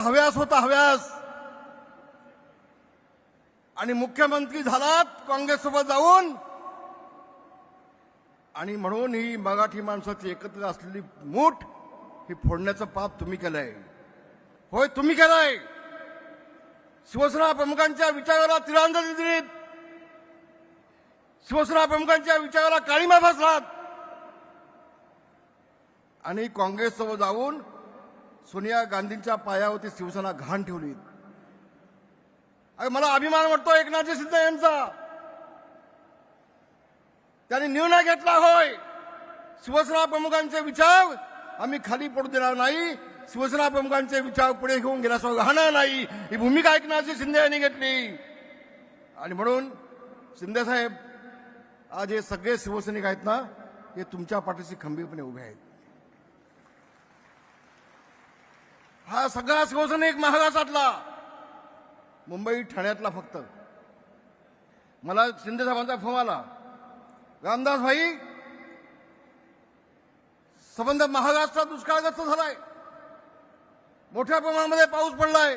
हव्यास होता हव्यास. आणि मुख्यमंत्री झालात काँग्रेस सोबत जाऊन. आणि म्हणून ही मराठी माणसाची एकत्र असलेली मूठ ही फोडण्याचं पाप तुम्ही केलंय. होय तुम्ही केलंय. शिवसेना प्रमुखांच्या विचाराला तिरांजली दिलीत. शिवसेना प्रमुखांच्या विचाराला काळीमा बसलात. आणि काँग्रेससोबत जाऊन सोनिया गांधींच्या पायावरती शिवसेना घाण ठेवली. अरे मला अभिमान वाटतो एकनाथजी शिंदे यांचा. त्यांनी निर्णय घेतला होय. शिवसेना प्रमुखांचे विचार आम्ही खाली पडू देणार नाही. शिवसेना प्रमुखांचे विचार पुढे घेऊन गेल्याशिवाय राहणार नाही. ही भूमिका एकनाथजी शिंदे यांनी घेतली. आणि म्हणून शिंदे साहेब आज हे सगळे शिवसैनिक आहेत ना हे तुमच्या पाठीशी खंबीरपणे उभे आहेत. हा सगळा महाराज साठला मुंबई ठाण्यातला फक्त. मला शिंदे साहेबांचा फोन आला. रामदास भाई संबंध महाराष्ट्रात दुष्काळग्रस्त झालाय. मोठ्या प्रमाणामध्ये पाऊस पडलाय.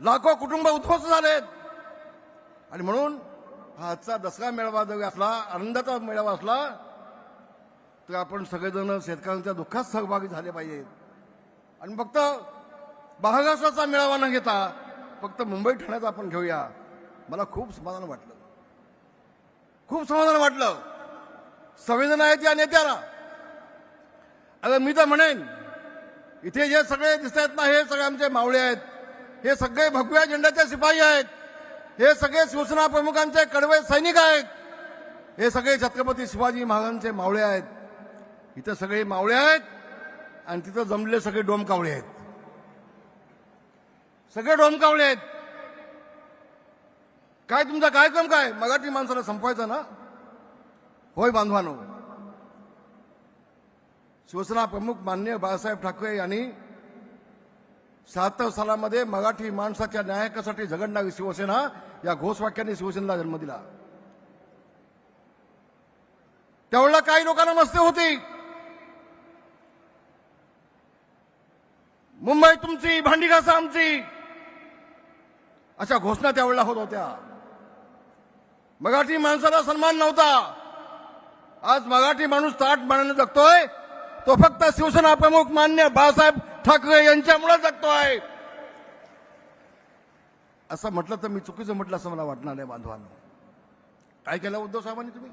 लाखो कुटुंब उद्ध्वस्त झालेत. आणि म्हणून हा आजचा दसरा मेळावा जर असला आनंदाचा मेळावा असला तर आपण सगळेजण शेतकऱ्यांच्या दुःखात सहभागी झाले पाहिजेत. आणि फक्त बहागासाचा मेळावा न घेता फक्त मुंबई ठाण्याचा आपण घेऊया. मला खूप समाधान वाटलं. खूप समाधान वाटलं. संवेदना आहेत या नेत्याला. अगं मी तर म्हणेन इथे जे सगळे दिसत आहेत ना हे सगळे आमचे मावळे आहेत. हे सगळे भगव्या झेंड्याचे शिपाई आहेत. हे सगळे शिवसेना प्रमुखांचे कडवे सैनिक आहेत. हे सगळे छत्रपती शिवाजी महाराजांचे मावळे आहेत. इथं सगळे मावळे आहेत आणि तिथं जमलेले सगळे डोमकावळे आहेत. सगळे डोमकावले आहेत. काय तुमचा कार्यक्रम काय? मराठी माणसाला संपवायचा ना? होय बांधवानो. शिवसेना प्रमुख मान्य बाळासाहेब ठाकरे यांनी शहात्तर सालामध्ये मराठी माणसाच्या न्यायकासाठी झगडणारी शिवसेना या घोषवाक्याने शिवसेनेला जन्म दिला. त्यावेळेला काही लोकांना मस्ती होती. मुंबई तुमची भांडी घासा आमची. अशा घोषणा त्यावेळेला होत होत्या. मराठी माणसाला सन्मान नव्हता. आज मराठी माणूस ताट मानाने जगतोय तो फक्त शिवसेना प्रमुख मान्य बाळासाहेब ठाकरे यांच्यामुळे जगतोय. असं म्हटलं तर मी चुकीचं म्हटलं असं मला वाटणार नाही बांधवांनो. काय केलं उद्धव साहेबांनी तुम्ही?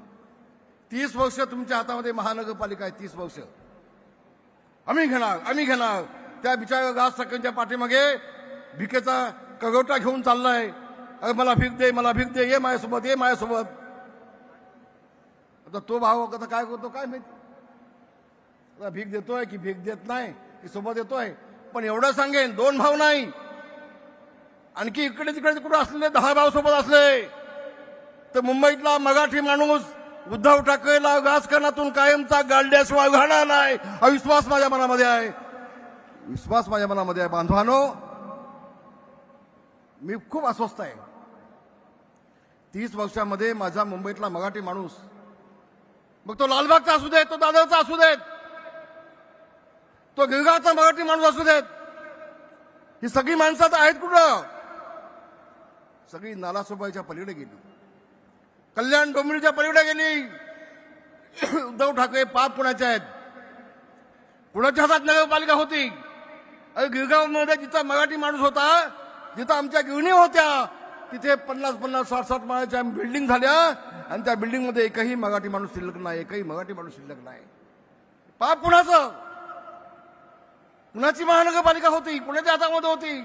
तीस वर्ष तुमच्या हातामध्ये महानगरपालिका आहे तीस वर्ष. आम्ही घेणार आम्ही घेणार. त्या बिचार राज ठाकरेंच्या पाठीमागे भिकेचा कगवटा घेऊन चाललाय. अरे मला भीक दे मला भीक दे ये माझ्यासोबत ये माझ्यासोबत. आता तो भाव आता काय करतो काय माहिती? आता भीक देतोय की भीक देत नाही की सोबत येतोय. पण एवढं सांगेन दोन भाव नाही. आणखी इकडे तिकडे कुठे असले दहा भाव सोबत असले तर मुंबईतला मराठी माणूस उद्धव ठाकरेला राजकारणातून कायमचा गालड्याशिवाय घाणार नाही. अविश्वास माझ्या मनामध्ये आहे. विश्वास माझ्या मनामध्ये आहे बांधवानो. मी खूप अस्वस्थ आहे. तीस वर्षामध्ये माझा मुंबईतला मराठी माणूस. मग तो लालबागचा असू देत तो दादरचा असू देत तो गिरगावचा मराठी माणूस असू देत ही सगळी माणसं आता आहेत कुठं? सगळी नालासोबाईच्या पलीकडे गेली. कल्याण डोंबिवलीच्या पलीकडे गेली. उद्धव ठाकरे पाप कुणाचे आहेत. पुण्याच्या हातात नगरपालिका होती. अरे गिरगावमध्ये जिचा मराठी माणूस होता जिथं आमच्या गिरणी होत्या तिथे पन्नास पन्नास साठ साठ माळ्याच्या बिल्डिंग झाल्या. आणि त्या बिल्डिंगमध्ये एकही मराठी माणूस शिल्लक नाही एकही मराठी माणूस शिल्लक नाही. पाप कुणाचं कुणाची महानगरपालिका होती कुणाच्या हातामध्ये होती.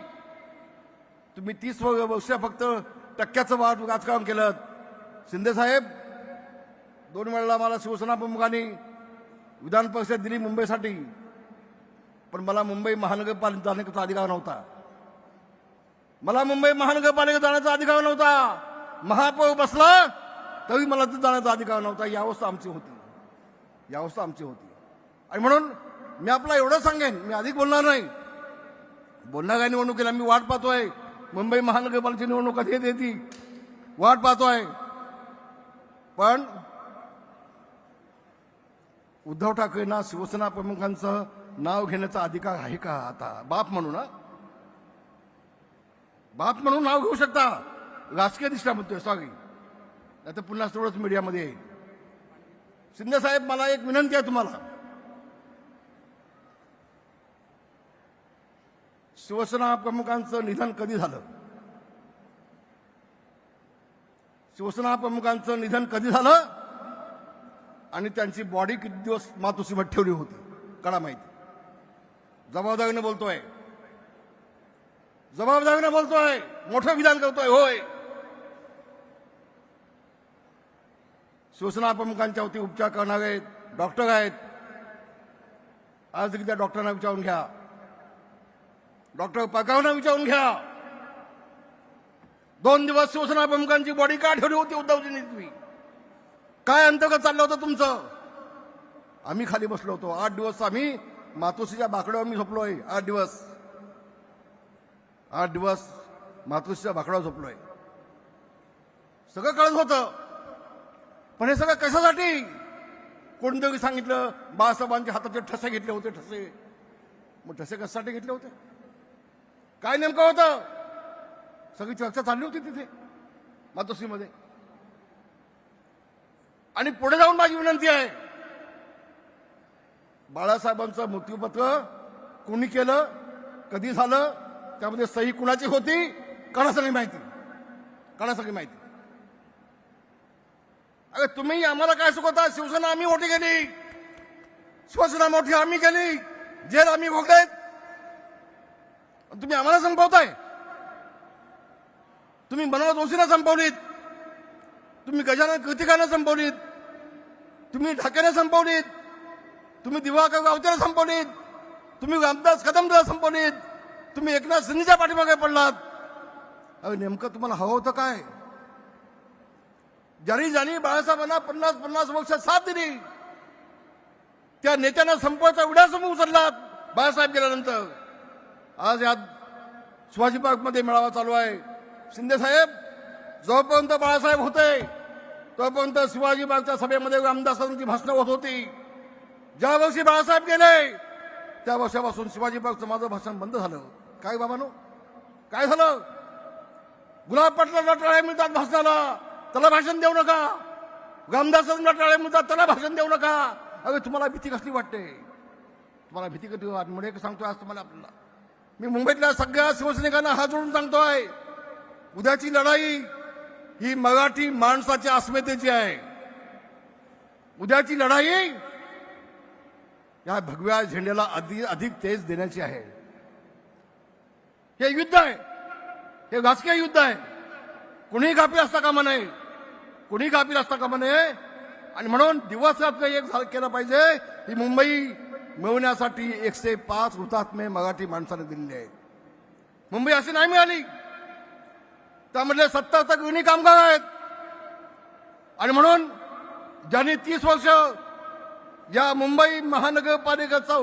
तुम्ही तीस वर्ष फक्त टक्क्याचं वाद राजकारण केलं. शिंदे साहेब दोन वेळेला मला शिवसेना प्रमुखांनी विधान परिषद दिली मुंबईसाठी. पण मला मुंबई महानगरपालिका जाण्याचा अधिकार नव्हता. मला मुंबई महानगरपालिकेत जाण्याचा अधिकार नव्हता. महापौर बसला तरी मला तिथं जाण्याचा अधिकार नव्हता. ही अवस्था आमची होती. ही अवस्था आमची होती. आणि म्हणून मी आपला एवढं सांगेन मी अधिक बोलणार नाही. बोलणाऱ्या निवडणुकीला? मी वाट पाहतोय. मुंबई महानगरपालिकेची निवडणूक कधी येते ती? वाट पाहतोय. पण उद्धव ठाकरेंना शिवसेना प्रमुखांचं नाव घेण्याचा अधिकार आहे का आता? बाप म्हणून बाप म्हणून नाव घेऊ शकता. राजकीय दिसला म्हणतोय सॉरी नाही तर पुन्हा तेवढंच मीडियामध्ये येईल. शिंदे साहेब मला एक विनंती आहे तुम्हाला. शिवसेना प्रमुखांचं निधन कधी झालं? शिवसेना प्रमुखांचं निधन कधी झालं? आणि त्यांची बॉडी किती दिवस मातोश्रीमध्ये ठेवली होती? कडा माहिती. जबाबदारीने बोलतोय. जबाबदारीने बोलतोय मोठं विधान करतोय होय. शिवसेना प्रमुखांच्या वती उपचार करणारे डॉक्टर आहेत. आज त्या डॉक्टरांना विचारून घ्या. डॉक्टर पकावना विचारून घ्या. दोन दिवस शिवसेना प्रमुखांची बॉडी का ठेवली होती उद्धवजींनी तुम्ही काय अंतर्गत चाललं होतं तुमचं? आम्ही खाली बसलो होतो. आठ दिवस आम्ही मातोश्रीच्या बाकड्यावर मी झोपलोय आठ दिवस. आठ दिवस मातोश्रीच्या बाकड्यावर झोपलोय. सगळं कळत होतं. पण हे सगळं कशासाठी? कोणतरी सांगितलं? बाळासाहेबांच्या हाताचे ठसे घेतले होते ठसे. मग ठसे कशासाठी घेतले होते? काय नेमकं होतं? सगळी चर्चा चालली होती तिथे मातोश्रीमध्ये. आणि पुढे जाऊन माझी विनंती आहे बाळासाहेबांचं मृत्यूपत्र कोणी केलं कधी झालं त्यामध्ये सही कुणाची होती? कणा सगळी माहिती. कणा सगळी माहिती. अरे तुम्ही आम्हाला काय शिकवता शिवसेना आम्ही मोठी केली. शिवसेना मोठी आम्ही केली. जेल आम्ही भोगतायत तुम्ही आम्हाला संपवताय. तुम्ही मनोहर जोशीला संपवलीत. तुम्ही गजानन कृतिकानं संपवलीत. तुम्ही ढाकेने संपवलीत. तुम्ही दिवाकर गावतेला संपवलीत. तुम्ही रामदास कदमला संपवलीत. तुम्ही एकनाथ शिंदेच्या पाठीमागे पडलात. अरे नेमकं तुम्हाला हवं होतं काय? ज्यांनी ज्यांनी बाळासाहेबांना पन्नास पन्नास वर्ष साथ दिली त्या नेत्यांना संपवायचा विडासमोर उचललात बाळासाहेब गेल्यानंतर. आज या शिवाजी पार्कमध्ये मेळावा चालू आहे. शिंदे साहेब जोपर्यंत बाळासाहेब होते तोपर्यंत शिवाजी पार्कच्या सभेमध्ये रामदासांची भाषणं होत होती. ज्या वर्षी बाळासाहेब गेले त्या वर्षापासून शिवाजी पार्कचं माझं भाषण बंद झालं. काय बाबानो? काय झालं? गुलाब पाटलांना टाळ्या मिळतात भाषणाला त्याला भाषण देऊ नका. रामदासांना टाळ्या मिळतात त्याला भाषण देऊ नका. अरे तुम्हाला भीती कसली वाटते? तुम्हाला भीती कधी वाटते म्हणजे सांगतोय आज तुम्हाला आपल्याला. मी मुंबईतल्या सगळ्या शिवसैनिकांना हात जोडून सांगतोय. उद्याची लढाई ही मराठी माणसाच्या अस्मितेची आहे. उद्याची लढाई या भगव्या झेंड्याला अधिक अधिक तेज देण्याची आहे. हे युद्ध आहे. हे राजकीय युद्ध आहे. कुणीही गाफील असता कामा नये. कुणी गापी असता कामा नये. आणि म्हणून दिवस रात्र एक झालं केलं पाहिजे. ही मुंबई मिळवण्यासाठी एकशे पाच हुतात्मे मराठी माणसाने दिलेले आहेत. मुंबई अशी नाही मिळाली. त्यामधले सत्तर तक युनी कामगार आहेत. आणि म्हणून ज्यांनी तीस वर्ष या मुंबई महानगरपालिकेचा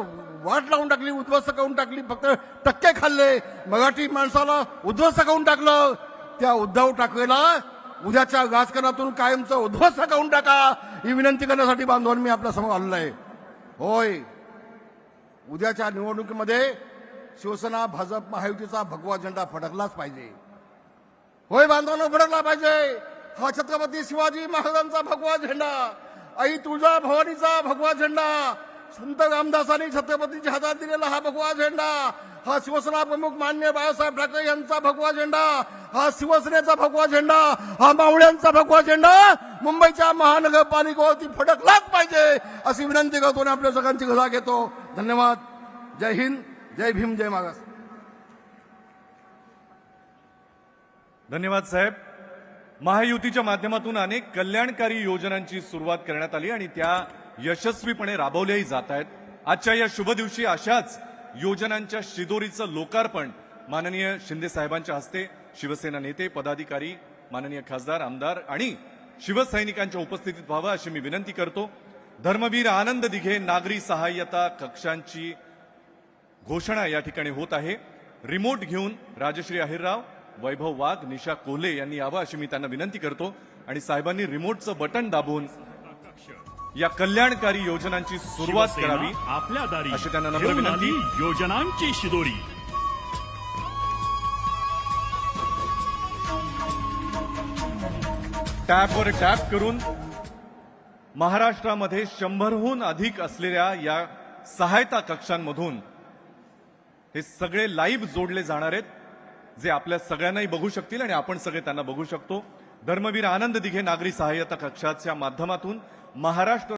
वाट लावून टाकली उद्ध्वस्त करून टाकली फक्त टक्के खाल्ले. मराठी माणसाला उद्ध्वस्त करून टाकलं. त्या उद्धव ठाकरेला उद्याच्या राजकारणातून कायमचं उद्ध्वस्त करून टाका. ही विनंती करण्यासाठी बांधवांनी मी आपल्यासमोर आलेलो आहे. होय. उद्याच्या निवडणुकीमध्ये शिवसेना भाजप महायुतीचा भगवा झेंडा फडकलाच पाहिजे. होय बांधवांना फडकला पाहिजे. हा छत्रपती शिवाजी महाराजांचा भगवा झेंडा. आई तुझा भवानीचा भगवा झेंडा. संत रामदासांनी छत्रपतीच्या हातात दिलेला हा भगवा झेंडा. हा शिवसेना प्रमुख मान्य बाळासाहेब ठाकरे यांचा भगवा झेंडा. हा शिवसेनेचा भगवा झेंडा. हा मावळ्यांचा भगवा झेंडा. मुंबईच्या महानगरपालिकेवरती फडकलाच पाहिजे अशी विनंती करतो आणि आपल्या सगळ्यांची गजा घेतो. धन्यवाद. जय हिंद. जय भीम. जय मागास. धन्यवाद साहेब. महायुतीच्या माध्यमातून अनेक कल्याणकारी योजनांची सुरुवात करण्यात आली आणि त्या यशस्वीपणे राबवल्याही जात आहेत. आजच्या या शुभ दिवशी अशाच योजनांच्या शिदोरीचं लोकार्पण माननीय शिंदे साहेबांच्या हस्ते शिवसेना नेते पदाधिकारी माननीय खासदार आमदार आणि शिवसैनिकांच्या उपस्थितीत व्हावं अशी मी विनंती करतो. धर्मवीर आनंद दिघे नागरी सहाय्यता कक्षांची घोषणा या ठिकाणी होत आहे. रिमोट घेऊन राजश्री अहिरराव वैभव वाघ निशा कोले यांनी यावं अशी मी त्यांना विनंती करतो. आणि साहेबांनी रिमोटचं बटन दाबून या कल्याणकारी योजनांची सुरुवात करावी आपल्या दारी अशी त्यांना नम्र विनंती. योजनांची शिदोरी. टॅपवर टॅप करून महाराष्ट्रामध्ये शंभरहून अधिक असलेल्या या सहायता कक्षांमधून हे सगळे लाईव्ह जोडले जाणार आहेत. जे आपल्या सगळ्यांनाही बघू शकतील आणि आपण सगळे त्यांना बघू शकतो. धर्मवीर आनंद दिघे नागरी सहाय्यता कक्षाच्या माध्यमातून महाराष्ट्र